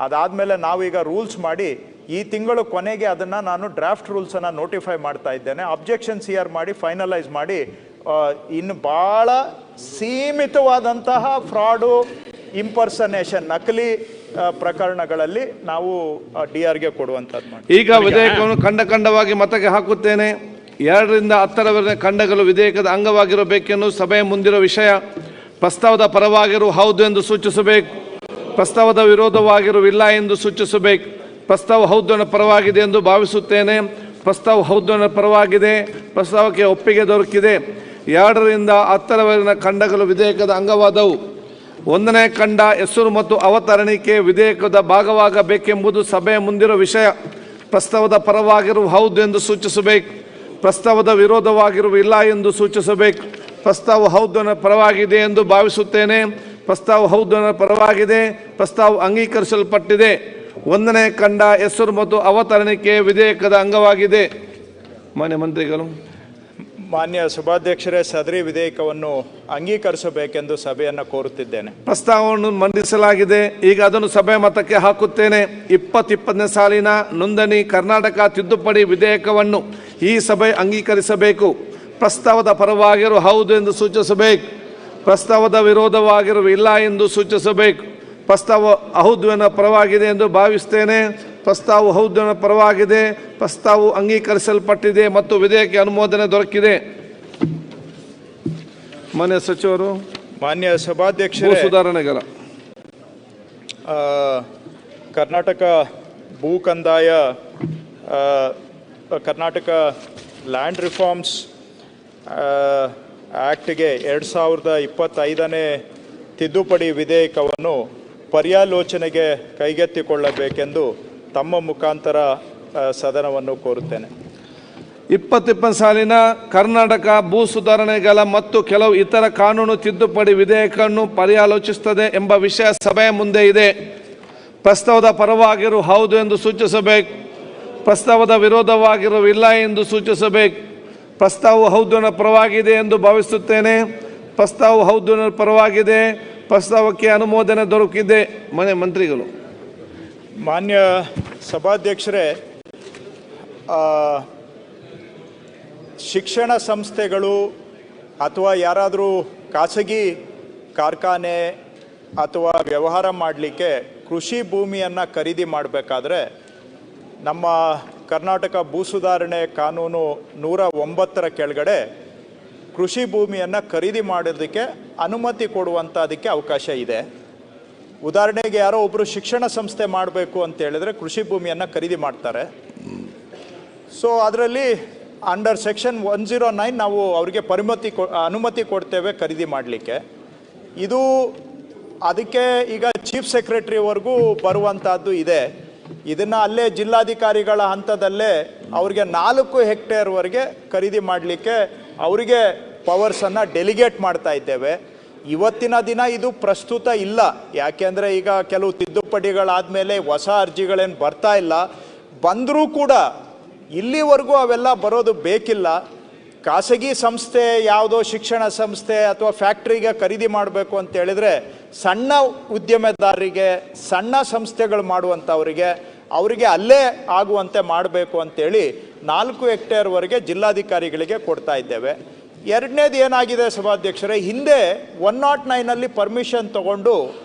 ಅದಾದಮೇಲೆ ನಾವೀಗ ರೂಲ್ಸ್ ಮಾಡಿ ಈ ತಿಂಗಳು ಕೊನೆಗೆ ಅದನ್ನು ನಾನು ಡ್ರಾಫ್ಟ್ ರೂಲ್ಸನ್ನು ನೋಟಿಫೈ ಮಾಡ್ತಾ ಇದ್ದೇನೆ. ಅಬ್ಜೆಕ್ಷನ್ಸ್ ಆರ್ ಮಾಡಿ ಫೈನಲೈಸ್ ಮಾಡಿ ಇನ್ನು ಭಾಳ ಸೀಮಿತವಾದಂತಹ ಫ್ರಾಡು, ಇಂಪರ್ಸನೇಷನ್, ನಕಲಿ ಪ್ರಕರಣಗಳಲ್ಲಿ ನಾವು ಡಿ ಆರ್ಗೆ ಕೊಡುವಂಥದ್ದು ಈಗ ವಿಧೇಯಕವನ್ನು ಖಂಡ ಖಂಡವಾಗಿ ಮತಕ್ಕೆ ಹಾಕುತ್ತೇನೆ. ಎರಡರಿಂದ ಹತ್ತರವರೆಗೆ ಖಂಡಗಳು ವಿಧೇಯಕದ ಅಂಗವಾಗಿರಬೇಕೆನ್ನು ಸಭೆಯ ಮುಂದಿರುವ ವಿಷಯ, ಪ್ರಸ್ತಾವದ ಪರವಾಗಿರುವ ಹೌದು ಎಂದು ಸೂಚಿಸಬೇಕು, ಪ್ರಸ್ತಾವದ ವಿರೋಧವಾಗಿರುವಿಲ್ಲ ಎಂದು ಸೂಚಿಸಬೇಕು, ಪ್ರಸ್ತಾವ ಹೌದನ ಪರವಾಗಿದೆ ಎಂದು ಭಾವಿಸುತ್ತೇನೆ, ಪ್ರಸ್ತಾವ ಹೌದನ ಪರವಾಗಿದೆ, ಪ್ರಸ್ತಾವಕ್ಕೆ ಒಪ್ಪಿಗೆ ದೊರಕಿದೆ. ಎರಡರಿಂದ ಹತ್ತರವರೆಗಿನ ಖಂಡಗಳು ವಿಧೇಯಕದ ಅಂಗವಾದವು. ಒಂದನೇ ಖಂಡ ಹೆಸರು ಮತ್ತು ಅವತರಣಿಕೆ ವಿಧೇಯಕದ ಭಾಗವಾಗಬೇಕೆಂಬುದು ಸಭೆಯ ಮುಂದಿರುವ ವಿಷಯ. ಪ್ರಸ್ತಾವದ ಪರವಾಗಿರುವ ಹೌದು ಎಂದು ಸೂಚಿಸಬೇಕು. ಪ್ರಸ್ತಾವದ ವಿರೋಧವಾಗಿರುವ ಇಲ್ಲ ಎಂದು ಸೂಚಿಸಬೇಕು. ಪ್ರಸ್ತಾವ ಹೌದನ ಪರವಾಗಿದೆ ಎಂದು ಭಾವಿಸುತ್ತೇನೆ. ಪ್ರಸ್ತಾವ ಹೌದನ ಪರವಾಗಿದೆ. ಪ್ರಸ್ತಾವ ಅಂಗೀಕರಿಸಲ್ಪಟ್ಟಿದೆ. ಒಂದನೇ ಖಂಡ ಹೆಸರು ಮತ್ತು ಅವತರಣಿಕೆ ವಿಧೇಯಕದ ಅಂಗವಾಗಿದೆ. ಮಾನ್ಯ ಮಂತ್ರಿಗಳು ಮಾನ್ಯ ಸಭಾಧ್ಯಕ್ಷರೇ, ಸದರಿ ವಿಧೇಯಕವನ್ನು ಅಂಗೀಕರಿಸಬೇಕೆಂದು ಸಭೆಯನ್ನು ಕೋರುತ್ತಿದ್ದೇನೆ. ಪ್ರಸ್ತಾವವನ್ನು ಮಂಡಿಸಲಾಗಿದೆ. ಈಗ ಅದನ್ನು ಸಭೆ ಮತಕ್ಕೆ ಹಾಕುತ್ತೇನೆ. ಇಪ್ಪತ್ತಿಪ್ಪತ್ತನೇ ಸಾಲಿನ ನೋಂದಣಿ ಕರ್ನಾಟಕ ತಿದ್ದುಪಡಿ ವಿಧೇಯಕವನ್ನು ಈ ಸಭೆ ಅಂಗೀಕರಿಸಬೇಕು. ಪ್ರಸ್ತಾವದ ಪರವಾಗಿರು ಹೌದು ಎಂದು ಸೂಚಿಸಬೇಕು. ಪ್ರಸ್ತಾವದ ವಿರೋಧವಾಗಿರುವ ಇಲ್ಲ ಎಂದು ಸೂಚಿಸಬೇಕು. ಪ್ರಸ್ತಾವ ಹೌದುವಿನ ಪರವಾಗಿದೆ ಎಂದು ಭಾವಿಸ್ತೇನೆ. ಪ್ರಸ್ತಾವ ಹೌದನ ಪರವಾಗಿದೆ ಪ್ರಸ್ತಾವ ಅಂಗೀಕರಿಸಲ್ಪಟ್ಟಿದೆ ಮತ್ತು ವಿಧೇಯಕ ಅನುಮೋದನೆ ದೊರಕಿದೆ. ಮಾನ್ಯ ಸಚಿವರು ಮಾನ್ಯ ಸಭಾಧ್ಯಕ್ಷ ಸಭಾಧ್ಯಕ್ಷರೇ ಸುಧಾರಣೆಗಳ ಕರ್ನಾಟಕ ಭೂ ಕಂದಾಯ ಕರ್ನಾಟಕ ಲ್ಯಾಂಡ್ ರಿಫಾರ್ಮ್ಸ್ ಆ್ಯಕ್ಟ್ಗೆ ಎರಡು ಸಾವಿರದ ಇಪ್ಪತ್ತೈದನೇ ತಿದ್ದುಪಡಿ ವಿಧೇಯಕವನ್ನು ಪರ್ಯಾಲೋಚನೆಗೆ ಕೈಗೆತ್ತಿಕೊಳ್ಳಬೇಕೆಂದು ತಮ್ಮ ಮುಖಾಂತರ ಸದನವನ್ನು ಕೋರುತ್ತೇನೆ. ಇಪ್ಪತ್ತಿಪ್ಪತ್ತು ಸಾಲಿನ ಕರ್ನಾಟಕ ಭೂ ಸುಧಾರಣೆಗಳ ಮತ್ತು ಕೆಲವು ಇತರ ಕಾನೂನು ತಿದ್ದುಪಡಿ ವಿಧೇಯಕವನ್ನು ಪರ್ಯಾಲೋಚಿಸುತ್ತದೆ ಎಂಬ ವಿಷಯ ಸಭೆಯ ಮುಂದೆ ಇದೆ. ಪ್ರಸ್ತಾವದ ಪರವಾಗಿರು ಹೌದು ಎಂದು ಸೂಚಿಸಬೇಕು. ಪ್ರಸ್ತಾವದ ವಿರೋಧವಾಗಿರುವ ಇಲ್ಲ ಎಂದು ಸೂಚಿಸಬೇಕು. ಪ್ರಸ್ತಾವವು ಹೌದುನ ಪರವಾಗಿದೆ ಎಂದು ಭಾವಿಸುತ್ತೇನೆ. ಪ್ರಸ್ತಾವ ಹೌದು ಪರವಾಗಿದೆ. ಪ್ರಸ್ತಾವಕ್ಕೆ ಅನುಮೋದನೆ ದೊರಕಿದೆ. ಮನೆ ಮಂತ್ರಿಗಳು. ಮಾನ್ಯ ಸಭಾಧ್ಯಕ್ಷರೇ ಶಿಕ್ಷಣ ಸಂಸ್ಥೆಗಳು ಅಥವಾ ಯಾರಾದರೂ ಖಾಸಗಿ ಕಾರ್ಖಾನೆ ಅಥವಾ ವ್ಯವಹಾರ ಮಾಡಲಿಕ್ಕೆ ಕೃಷಿ ಭೂಮಿಯನ್ನು ಖರೀದಿ ಮಾಡಬೇಕಾದ್ರೆ ನಮ್ಮ ಕರ್ನಾಟಕ ಭೂ ಸುಧಾರಣೆ ಕಾನೂನು ನೂರ ಒಂಬತ್ತರ ಕೆಳಗಡೆ ಕೃಷಿ ಭೂಮಿಯನ್ನು ಖರೀದಿ ಮಾಡೋದಕ್ಕೆ ಅನುಮತಿ ಕೊಡುವಂಥದಕ್ಕೆ ಅವಕಾಶ ಇದೆ. ಉದಾಹರಣೆಗೆ ಯಾರೋ ಒಬ್ಬರು ಶಿಕ್ಷಣ ಸಂಸ್ಥೆ ಮಾಡಬೇಕು ಅಂತ ಹೇಳಿದ್ರೆ ಕೃಷಿ ಭೂಮಿಯನ್ನು ಖರೀದಿ ಮಾಡ್ತಾರೆ. ಸೊ ಅದರಲ್ಲಿ under section one zero nine ನಾವು ಅವರಿಗೆ ಪರಿಮತಿ ಕೊ, ಅನುಮತಿ ಕೊಡ್ತೇವೆ ಖರೀದಿ ಮಾಡಲಿಕ್ಕೆ. ಇದು ಅದಕ್ಕೆ ಈಗ ಚೀಫ್ ಸೆಕ್ರೆಟ್ರಿವರೆಗೂ ಬರುವಂಥದ್ದು ಇದೆ. ಇದನ್ನು ಅಲ್ಲೇ ಜಿಲ್ಲಾಧಿಕಾರಿಗಳ ಹಂತದಲ್ಲೇ ಅವ್ರಿಗೆ ನಾಲ್ಕು ಹೆಕ್ಟೇರ್ವರೆಗೆ ಖರೀದಿ ಮಾಡಲಿಕ್ಕೆ ಅವರಿಗೆ ಪವರ್ಸನ್ನು ಡೆಲಿಗೇಟ್ ಮಾಡ್ತಾ ಇದ್ದೇವೆ. ಇವತ್ತಿನ ದಿನ ಇದು ಪ್ರಸ್ತುತ ಇಲ್ಲ. ಯಾಕೆಂದರೆ ಈಗ ಕೆಲವು ತಿದ್ದುಪಡಿಗಳಾದಮೇಲೆ ಹೊಸ ಅರ್ಜಿಗಳೇನು ಬರ್ತಾ ಇಲ್ಲ. ಬಂದರೂ ಕೂಡ ಇಲ್ಲಿವರೆಗೂ ಅವೆಲ್ಲ ಬರೋದು ಬೇಕಿಲ್ಲ. ಖಾಸಗಿ ಸಂಸ್ಥೆ ಯಾವುದೋ ಶಿಕ್ಷಣ ಸಂಸ್ಥೆ ಅಥವಾ ಫ್ಯಾಕ್ಟ್ರಿಗೆ ಖರೀದಿ ಮಾಡಬೇಕು ಅಂತ ಹೇಳಿದರೆ ಸಣ್ಣ ಉದ್ಯಮದಾರರಿಗೆ, ಸಣ್ಣ ಸಂಸ್ಥೆಗಳು ಮಾಡುವಂಥವರಿಗೆ, ಅವರಿಗೆ ಅಲ್ಲೇ ಆಗುವಂತೆ ಮಾಡಬೇಕು ಅಂತೇಳಿ ನಾಲ್ಕು ಹೆಕ್ಟೇರ್ವರೆಗೆ ಜಿಲ್ಲಾಧಿಕಾರಿಗಳಿಗೆ ಕೊಡ್ತಾ ಇದ್ದೇವೆ. ಎರಡನೇದು ಏನಾಗಿದೆ ಸಭಾಧ್ಯಕ್ಷರೇ, ಹಿಂದೆ ಒನ್ ನಾಟ್ ನೈನಲ್ಲಿ ಪರ್ಮಿಷನ್ ತಗೊಂಡು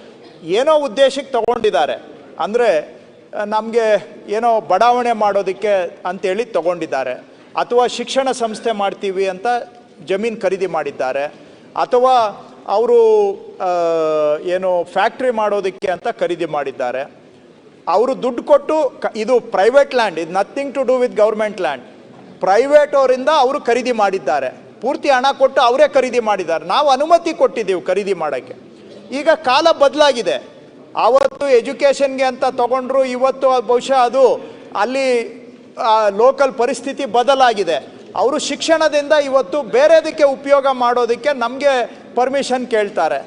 ಏನೋ ಉದ್ದೇಶಕ್ಕೆ ತಗೊಂಡಿದ್ದಾರೆ. ಅಂದರೆ, ನಮಗೆ ಏನೋ ಬಡಾವಣೆ ಮಾಡೋದಕ್ಕೆ ಅಂತೇಳಿ ತಗೊಂಡಿದ್ದಾರೆ. ಅಥವಾ ಶಿಕ್ಷಣ ಸಂಸ್ಥೆ ಮಾಡ್ತೀವಿ ಅಂತ ಜಮೀನು ಖರೀದಿ ಮಾಡಿದ್ದಾರೆ. ಅಥವಾ ಅವರು ಏನು ಫ್ಯಾಕ್ಟ್ರಿ ಮಾಡೋದಕ್ಕೆ ಅಂತ ಖರೀದಿ ಮಾಡಿದ್ದಾರೆ. ಅವರು ದುಡ್ಡು ಕೊಟ್ಟು ಇದು ಪ್ರೈವೇಟ್ ಲ್ಯಾಂಡ್ ಇದು nothing to do with government land private ಅವರಿಂದ ಅವರು ಖರೀದಿ ಮಾಡಿದ್ದಾರೆ. ಪೂರ್ತಿ ಹಣ ಕೊಟ್ಟು ಅವರೇ ಖರೀದಿ ಮಾಡಿದ್ದಾರೆ. ನಾವು ಅನುಮತಿ ಕೊಟ್ಟಿದ್ದೀವಿ ಖರೀದಿ ಮಾಡೋಕ್ಕೆ. ಈಗ ಕಾಲ ಬದಲಾಗಿದೆ. ಆವತ್ತು ಎಜುಕೇಷನ್ಗೆ ಅಂತ ತಗೊಂಡ್ರು ಇವತ್ತು ಬಹುಶಃ ಅದು ಅಲ್ಲಿ ಲೋಕಲ್ ಪರಿಸ್ಥಿತಿ ಬದಲಾಗಿದೆ. ಅವರು ಶಿಕ್ಷಣದಿಂದ ಇವತ್ತು ಬೇರೆದಕ್ಕೆ ಉಪಯೋಗ ಮಾಡೋದಕ್ಕೆ ನಮಗೆ ಪರ್ಮಿಷನ್ ಕೇಳ್ತಾರೆ.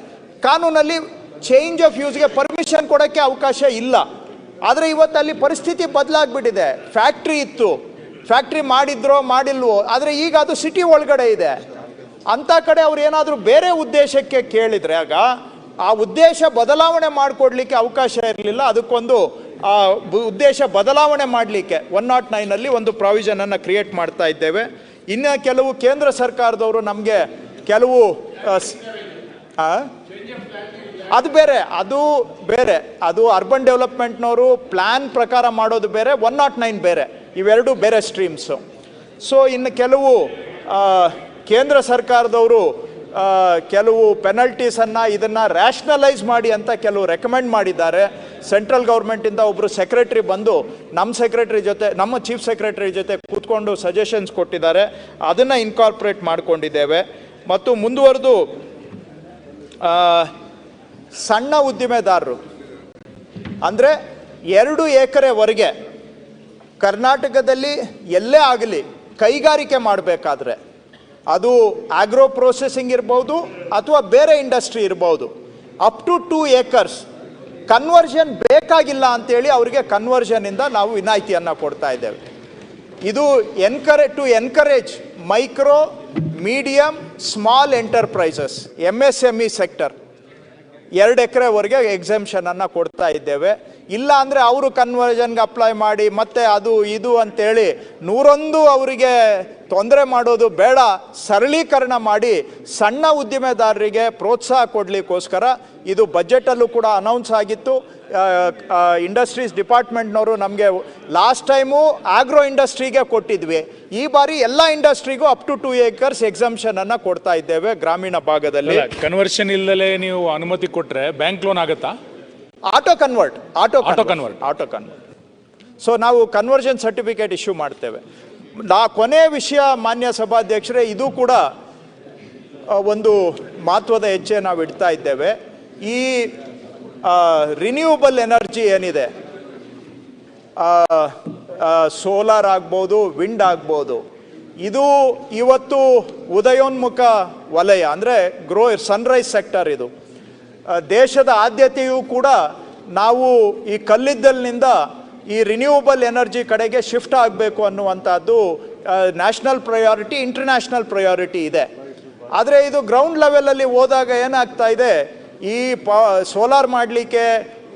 ಕಾನೂನಲ್ಲಿ ಚೇಂಜ್ ಆಫ್ ಯೂಸ್ಗೆ ಪರ್ಮಿಷನ್ ಕೊಡೋಕ್ಕೆ ಅವಕಾಶ ಇಲ್ಲ. ಆದರೆ ಇವತ್ತು ಅಲ್ಲಿ ಪರಿಸ್ಥಿತಿ ಬದಲಾಗ್ಬಿಟ್ಟಿದೆ. ಫ್ಯಾಕ್ಟ್ರಿ ಇತ್ತು. ಫ್ಯಾಕ್ಟ್ರಿ ಮಾಡಿದ್ರೋ, ಮಾಡಿಲ್ವೋ, ಆದರೆ ಈಗ ಅದು ಸಿಟಿ ಒಳಗಡೆ ಇದೆ. ಅಂಥ ಕಡೆ ಅವ್ರು ಏನಾದರೂ ಬೇರೆ ಉದ್ದೇಶಕ್ಕೆ ಕೇಳಿದರೆ ಆಗ, ಆ ಉದ್ದೇಶ ಬದಲಾವಣೆ ಮಾಡಿಕೊಡ್ಲಿಕ್ಕೆ ಅವಕಾಶ ಇರಲಿಲ್ಲ. ಅದಕ್ಕೊಂದು, ಆ ಉದ್ದೇಶ ಬದಲಾವಣೆ ಮಾಡಲಿಕ್ಕೆ ಒನ್ ನಾಟ್ ನೈನಲ್ಲಿ ಒಂದು ಪ್ರಾವಿಷನನ್ನು ಕ್ರಿಯೇಟ್ ಮಾಡ್ತಾ ಇದ್ದೇವೆ. ಇನ್ನು ಕೆಲವು ಕೇಂದ್ರ ಸರ್ಕಾರದವರು ನಮಗೆ ಕೆಲವು? ಅದು ಬೇರೆ ಅದು ಬೇರೆ. ಅದು ಅರ್ಬನ್ ಡೆವಲಪ್ಮೆಂಟ್ನವರು ಪ್ಲ್ಯಾನ್ ಪ್ರಕಾರ ಮಾಡೋದು ಬೇರೆ ಒನ್ ನಾಟ್ ನೈನ್ ಬೇರೆ. ಇವೆರಡು ಬೇರೆ ಸ್ಟ್ರೀಮ್ಸು ಸೊ ಇನ್ನು ಕೆಲವು ಕೇಂದ್ರ ಸರ್ಕಾರದವರು ಕೆಲವು ಪೆನಲ್ಟೀಸನ್ನು ಇದನ್ನು ರ್ಯಾಷನಲೈಸ್ ಮಾಡಿ ಅಂತ ಕೆಲವು ರೆಕಮೆಂಡ್ ಮಾಡಿದ್ದಾರೆ. ಸೆಂಟ್ರಲ್ ಗೌರ್ಮೆಂಟಿಂದ ಒಬ್ಬರು ಸೆಕ್ರೆಟ್ರಿ ಬಂದು ನಮ್ಮ ಸೆಕ್ರೆಟ್ರಿ ಜೊತೆ, ನಮ್ಮ ಚೀಫ್ ಸೆಕ್ರೆಟರಿ ಜೊತೆ ಕೂತ್ಕೊಂಡು ಸಜೆಷನ್ಸ್ ಕೊಟ್ಟಿದ್ದಾರೆ. ಅದನ್ನು ಇನ್ಕಾರ್ಪೊರೇಟ್ ಮಾಡಿಕೊಂಡಿದ್ದೇವೆ. ಮತ್ತು ಮುಂದುವರೆದು ಸಣ್ಣ ಉದ್ದಿಮೆದಾರರು. ಅಂದರೆ ಎರಡು ಎಕರೆವರೆಗೆ ಕರ್ನಾಟಕದಲ್ಲಿ ಎಲ್ಲೇ ಆಗಲಿ ಕೈಗಾರಿಕೆ ಮಾಡಬೇಕಾದ್ರೆ ಅದು ಆಗ್ರೋ ಪ್ರೊಸೆಸಿಂಗ್ ಇರ್ಬೋದು ಅಥವಾ ಬೇರೆ ಇಂಡಸ್ಟ್ರಿ ಇರ್ಬೋದು. Up to two acres conversion ಬೇಕಾಗಿಲ್ಲ ಅಂತೇಳಿ ಅವರಿಗೆ ಕನ್ವರ್ಷನಿಂದ ನಾವು ವಿನಾಯಿತಿಯನ್ನು ಕೊಡ್ತಾ ಇದ್ದೇವೆ. ಇದು ಎನ್ಕರೆ to encourage micro medium small enterprises M S M E sector ಎರಡು ಎಕರೆವರೆಗೆ ಎಕ್ಸೆಂಪ್ಷನನ್ನು ಕೊಡ್ತಾ ಇದ್ದೇವೆ. ಇಲ್ಲ ಅಂದರೆ ಅವರು ಕನ್ವರ್ಜನ್ಗೆ ಅಪ್ಲೈ ಮಾಡಿ, ಮತ್ತೆ ಅದು ಇದು ಅಂತೇಳಿ ನೂರೊಂದು ಅವರಿಗೆ ತೊಂದರೆ ಮಾಡೋದು ಬೇಡ. ಸರಳೀಕರಣ ಮಾಡಿ ಸಣ್ಣ ಉದ್ದಿಮೆದಾರರಿಗೆ ಪ್ರೋತ್ಸಾಹ ಕೊಡಲಿಕ್ಕೋಸ್ಕರ ಇದು ಬಜೆಟಲ್ಲೂ ಕೂಡ ಅನೌನ್ಸ್ ಆಗಿತ್ತು. ಇಂಡಸ್ಟ್ರೀಸ್ ಡಿಪಾರ್ಟ್ಮೆಂಟ್ನವರು ನಮಗೆ ಲಾಸ್ಟ್ ಟೈಮು ಆಗ್ರೋ ಇಂಡಸ್ಟ್ರಿಗೆ ಕೊಟ್ಟಿದ್ವಿ. ಈ ಬಾರಿ ಎಲ್ಲ ಇಂಡಸ್ಟ್ರಿಗೂ ಅಪ್ ಟು ಟೂ ಏಕರ್ಸ್ ಎಕ್ಸಂಪ್ಷನನ್ನು ಕೊಡ್ತಾ ಇದ್ದೇವೆ ಗ್ರಾಮೀಣ ಭಾಗದಲ್ಲಿ. ಕನ್ವರ್ಷನ್ ಇಲ್ಲದೆ ನೀವು ಅನುಮತಿ ಕೊಟ್ಟರೆ ಬ್ಯಾಂಕ್ ಲೋನ್ ಆಗುತ್ತಾ? Auto convert auto auto convert auto convert so ನಾವು ಕನ್ವರ್ಷನ್ ಸರ್ಟಿಫಿಕೇಟ್ ಇಶ್ಯೂ ಮಾಡ್ತೇವೆ. ನಾ ಕೊನೆ ವಿಷಯ ಮಾನ್ಯ ಸಭಾಧ್ಯಕ್ಷರೇ ಇದು ಕೂಡ ಒಂದು ಮಹತ್ವದ ಹೆಜ್ಜೆ ನಾವು ಇಡ್ತಾ ಇದ್ದೇವೆ. ಈ ರಿನ್ಯೂಬಲ್ ಎನರ್ಜಿ ಏನಿದೆ? ಸೋಲಾರ್ ಆಗ್ಬೋದು ವಿಂಡ್ ಆಗ್ಬೋದು. ಇದು ಇವತ್ತು ಉದಯೋನ್ಮುಖ ವಲಯ ಅಂದರೆ ಗ್ರೋ ಸನ್ರೈಸ್ ಸೆಕ್ಟರ್ ಇದು. ದೇಶದ ಆದ್ಯತೆಯೂ ಕೂಡ ನಾವು ಈ ಕಲ್ಲಿದ್ದಲಿನಿಂದ ಈ ರಿನ್ಯೂವಬಲ್ ಎನರ್ಜಿ ಕಡೆಗೆ ಶಿಫ್ಟ್ ಆಗಬೇಕು ಅನ್ನುವಂಥದ್ದು ನ್ಯಾಷನಲ್ ಪ್ರಯಾರಿಟಿ ಇಂಟರ್ನ್ಯಾಷನಲ್ ಪ್ರಯಾರಿಟಿ ಇದೆ. ಆದರೆ ಇದು ಗ್ರೌಂಡ್ ಲೆವೆಲಲ್ಲಿ ಹೋದಾಗ ಏನಾಗ್ತಾ ಇದೆ, ಈ ಪ ಸೋಲಾರ್ ಮಾಡಲಿಕ್ಕೆ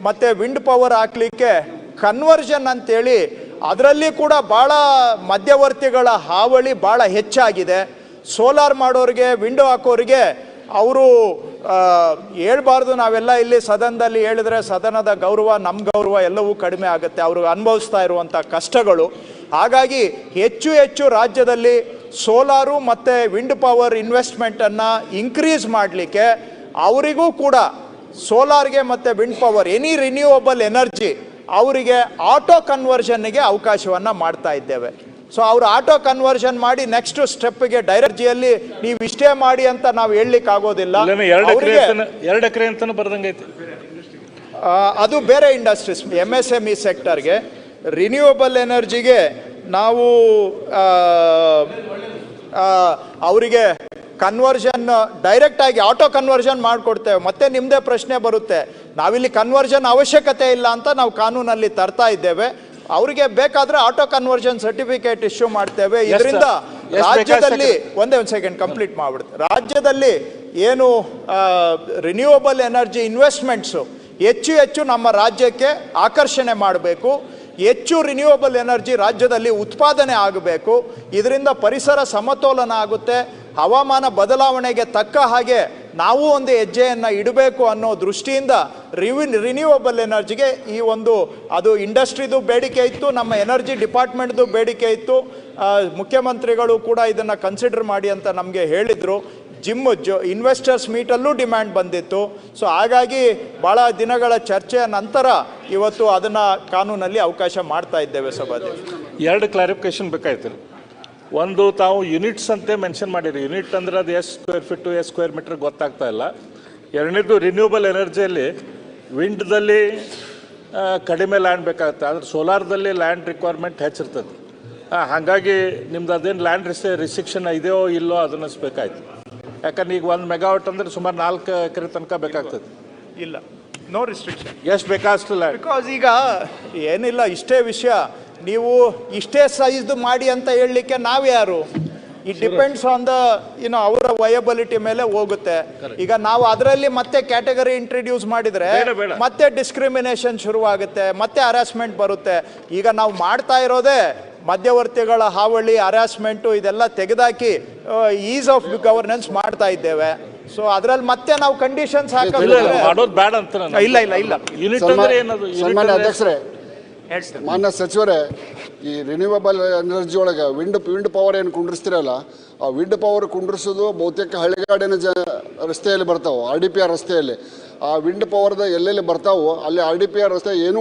ಮತ್ತು ವಿಂಡ್ ಪವರ್ ಹಾಕಲಿಕ್ಕೆ ಕನ್ವರ್ಷನ್ ಅಂತೇಳಿ ಅದರಲ್ಲಿ ಕೂಡ ಭಾಳ ಮಧ್ಯವರ್ತಿಗಳ ಹಾವಳಿ ಭಾಳ ಹೆಚ್ಚಾಗಿದೆ. ಸೋಲಾರ್ ಮಾಡೋರಿಗೆ ವಿಂಡೋ ಹಾಕೋರಿಗೆ ಅವರು ಹೇಳ್ಬಾರ್ದು. ನಾವೆಲ್ಲ ಇಲ್ಲಿ ಸದನದಲ್ಲಿ ಹೇಳಿದ್ರೆ ಸದನದ ಗೌರವ ನಮ್ಮ ಗೌರವ ಎಲ್ಲವೂ ಕಡಿಮೆ ಆಗುತ್ತೆ. ಅವರು ಅನುಭವಿಸ್ತಾ ಇರುವಂಥ ಕಷ್ಟಗಳು. ಹಾಗಾಗಿ ಹೆಚ್ಚು ಹೆಚ್ಚು ರಾಜ್ಯದಲ್ಲಿ ಸೋಲಾರು ಮತ್ತು ವಿಂಡ್ ಪವರ್ ಇನ್ವೆಸ್ಟ್ಮೆಂಟನ್ನು ಇನ್ಕ್ರೀಸ್ ಮಾಡಲಿಕ್ಕೆ ಅವರಿಗೂ ಕೂಡ ಸೋಲಾರ್ಗೆ ಮತ್ತು wind power, any renewable energy ಅವರಿಗೆ ಆಟೋ ಕನ್ವರ್ಷನ್ಗೆ ಅವಕಾಶವನ್ನು ಮಾಡ್ತಾ ಇದ್ದೇವೆ. ಸೊ ಅವರು ಆಟೋ ಕನ್ವರ್ಷನ್ ಮಾಡಿ ನೆಕ್ಸ್ಟ್ ಸ್ಟೆಪ್ಗೆ ಡೈರೆಕ್ಟಿಯಲ್ಲಿ ನೀವು ಇಷ್ಟೇ ಮಾಡಿ ಅಂತ ನಾವು ಹೇಳಲಿಕ್ಕೆ ಆಗೋದಿಲ್ಲ. ಎರಡು ಎಕರೆ ಅಂತ ಎರಡು ಎಕರೆ ಅಂತಾನು ಬರ್ದಂಗೈತೆ ಅದು ಬೇರೆ industries M S M E ಸೆಕ್ಟರ್ಗೆ renewable ಎನರ್ಜಿಗೆ ನಾವು ಅವರಿಗೆ ಕನ್ವರ್ಷನ್ ಡೈರೆಕ್ಟಾಗಿ ಆಟೋ ಕನ್ವರ್ಷನ್ ಮಾಡಿಕೊಡ್ತೇವೆ. ಮತ್ತೆ ನಿಮ್ಮದೇ ಪ್ರಶ್ನೆ ಬರುತ್ತೆ. ನಾವಿಲ್ಲಿ ಕನ್ವರ್ಷನ್ ಅವಶ್ಯಕತೆ ಇಲ್ಲ ಅಂತ ನಾವು ಕಾನೂನಲ್ಲಿ ತರ್ತಾ ಇದ್ದೇವೆ. ಅವರಿಗೆ ಬೇಕಾದ್ರೆ ಆಟೋ ಕನ್ವರ್ಷನ್ ಸರ್ಟಿಫಿಕೇಟ್ ಇಶ್ಯೂ ಮಾಡ್ತೇವೆ. ಇದರಿಂದ ರಾಜ್ಯದಲ್ಲಿ ಒಂದೇ ಒಂದು ಸೆಕೆಂಡ್ ಕಂಪ್ಲೀಟ್ ಮಾಡ್ಬಿಡುತ್ತೆ. ರಾಜ್ಯದಲ್ಲಿ ಏನು ರಿನ್ಯೂವಬಲ್ ಎನರ್ಜಿ ಇನ್ವೆಸ್ಟ್ಮೆಂಟ್ಸು ಹೆಚ್ಚು ಹೆಚ್ಚು ನಮ್ಮ ರಾಜ್ಯಕ್ಕೆ ಆಕರ್ಷಣೆ ಮಾಡಬೇಕು. ಹೆಚ್ಚು ರಿನ್ಯೂವಬಲ್ ಎನರ್ಜಿ ರಾಜ್ಯದಲ್ಲಿ ಉತ್ಪಾದನೆ ಆಗಬೇಕು. ಇದರಿಂದ ಪರಿಸರ ಸಮತೋಲನ ಆಗುತ್ತೆ. ಹವಾಮಾನ ಬದಲಾವಣೆಗೆ ತಕ್ಕ ಹಾಗೆ ನಾವು ಒಂದು ಹೆಜ್ಜೆಯನ್ನು ಇಡಬೇಕು ಅನ್ನೋ ದೃಷ್ಟಿಯಿಂದ ರಿವಿನ್ ರಿನ್ಯೂವಬಲ್ ಎನರ್ಜಿಗೆ ಈ ಒಂದು, ಅದು ಇಂಡಸ್ಟ್ರಿದು ಬೇಡಿಕೆ ಇತ್ತು, ನಮ್ಮ ಎನರ್ಜಿ ಡಿಪಾರ್ಟ್ಮೆಂಟ್ದು ಬೇಡಿಕೆ ಇತ್ತು. ಮುಖ್ಯಮಂತ್ರಿಗಳು ಕೂಡ ಇದನ್ನು ಕನ್ಸಿಡರ್ ಮಾಡಿ ಅಂತ ನಮಗೆ ಹೇಳಿದರು. ಜಿಮ್ ಜೊ ಇನ್ವೆಸ್ಟರ್ಸ್ ಮೀಟಲ್ಲೂ ಡಿಮ್ಯಾಂಡ್ ಬಂದಿತ್ತು. ಸೊ ಹಾಗಾಗಿ ಭಾಳ ದಿನಗಳ ಚರ್ಚೆಯ ನಂತರ ಇವತ್ತು ಅದನ್ನು ಕಾನೂನಲ್ಲಿ ಅವಕಾಶ ಮಾಡ್ತಾ ಇದ್ದೇವೆ ಸಭಾಧ್ಯಕ್ಷ ಎರಡು ಕ್ಲಾರಿಫಿಕೇಶನ್ ಬೇಕಾಯ್ತು. ಒಂದು ತಾವು ಯೂನಿಟ್ಸ್ ಅಂತೆ ಮೆನ್ಷನ್ ಮಾಡಿರಿ. ಯೂನಿಟ್ ಅಂದ್ರೆ ಅದು ಎಷ್ಟು ಸ್ಕ್ವೇರ್ ಫೀಟು ಎಷ್ಟು ಸ್ಕ್ವೇರ್ ಮೀಟರ್ ಗೊತ್ತಾಗ್ತಾ ಇಲ್ಲ. ಎರಡನೇದು ರಿನ್ಯೂಬಲ್ ಎನರ್ಜಿಯಲ್ಲಿ ವಿಂಡ್ದಲ್ಲಿ ಕಡಿಮೆ ಲ್ಯಾಂಡ್ ಬೇಕಾಗುತ್ತೆ. ಆದರೆ ಸೋಲಾರ್ದಲ್ಲಿ ಲ್ಯಾಂಡ್ ರಿಕ್ವೈರ್ಮೆಂಟ್ ಹೆಚ್ಚಿರ್ತದೆ. ಹಾಗಾಗಿ ನಿಮ್ದು ಅದೇನು ಲ್ಯಾಂಡ್ ರಿಸ್ ರಿಸ್ಟ್ರಿಕ್ಷನ್ ಇದೆಯೋ ಇಲ್ಲೋ ಅದನ್ನು ಬೇಕಾಯ್ತು ಯಾಕಂದ್ರೆ ಈಗ ಒಂದು ಮೆಗಾವಟ್ ಅಂದ್ರೆ ಸುಮಾರು ನಾಲ್ಕು ಎಕರೆ ತನಕ ಬೇಕಾಗ್ತದೆ. ಇಲ್ಲ. ನೋ ರಿಸ್ಟ್ರಿಕ್ಷನ್ ಎಷ್ಟು ಬೇಕಾದಷ್ಟು ಲ್ಯಾಂಡ್ ಬಿಕಾಸ್ ಈಗ ಏನಿಲ್ಲ ಇಷ್ಟೇ ವಿಷಯ. ನೀವು ಇಷ್ಟೇ ಸೈಜ್ದು ಮಾಡಿ ಅಂತ ಹೇಳಲಿಕ್ಕೆ ನಾವು ಯಾರು? ಇಟ್ ಡಿಪೆಂಡ್ಸ್ ಆನ್ ದ ಏನೋ ಅವರ ವಯಬಲಿಟಿ ಮೇಲೆ ಹೋಗುತ್ತೆ. ಈಗ ನಾವು ಅದರಲ್ಲಿ ಮತ್ತೆ ಕ್ಯಾಟಗರಿ ಇಂಟ್ರೊಡ್ಯೂಸ್ ಮಾಡಿದ್ರೆ. ಮತ್ತೆ ಡಿಸ್ಕ್ರಿಮಿನೇಷನ್ ಶುರುವಾಗುತ್ತೆ ಮತ್ತೆ ಹರಾಸ್ಮೆಂಟ್ ಬರುತ್ತೆ. ಈಗ ನಾವು ಮಾಡ್ತಾ ಇರೋದೇ ಮಧ್ಯವರ್ತಿಗಳ ಹಾವಳಿ ಹರಾಸ್ಮೆಂಟು ಇದೆಲ್ಲ ತೆಗೆದಾಕಿ ಈಸ್ ಆಫ್ ಗವರ್ನೆನ್ಸ್ ಮಾಡ್ತಾ ಇದ್ದೇವೆ. ಸೊ ಅದ್ರಲ್ಲಿ ಮತ್ತೆ ನಾವು ಕಂಡೀಷನ್ಸ್ ಹಾಕೋದು ಬೇಡ ಅಂತ ನಾನು. ಇಲ್ಲ ಇಲ್ಲ ಇಲ್ಲ. ಯೂನಿಟ್ ಅಂದ್ರೆ ಏನದು? ಯೂನಿಟ್ ಸನ್ಮಾನ್ಯ ಅಂದ್ರೆ ಅಧ್ಯಕ್ಷರೇ ಮಾನ್ಯ ಸಚಿವರೇ, ಈ ರಿನ್ಯೂವಬಲ್ ಎನರ್ಜಿ ಒಳಗೆ ವಿಂಡ್ ವಿಂಡ್ ಪವರ್ ಏನು ಕುಂಡ್ರಿಸ್ತಿರಲ್ಲ, ಆ ವಿಂಡ್ ಪವರ್ ಕುಂಡ್ರಿಸೋದು ಬಹುತೇಕ ಹಳ್ಳಿಗಾಡಿನ ಜ, ರಸ್ತೆಯಲ್ಲಿ ಬರ್ತಾವೆ ಆರ್ ಡಿ ಪಿ ಆರ್ ರಸ್ತೆಯಲ್ಲಿ. ಆ ವಿಂಡ್ ಪವರ್ದ ಎಲ್ಲೆಲ್ಲಿ ಬರ್ತಾವೋ, ಅಲ್ಲಿ ಆರ್ ಡಿ ಪಿ ಆರ್ ರಸ್ತೆ ಏನೂ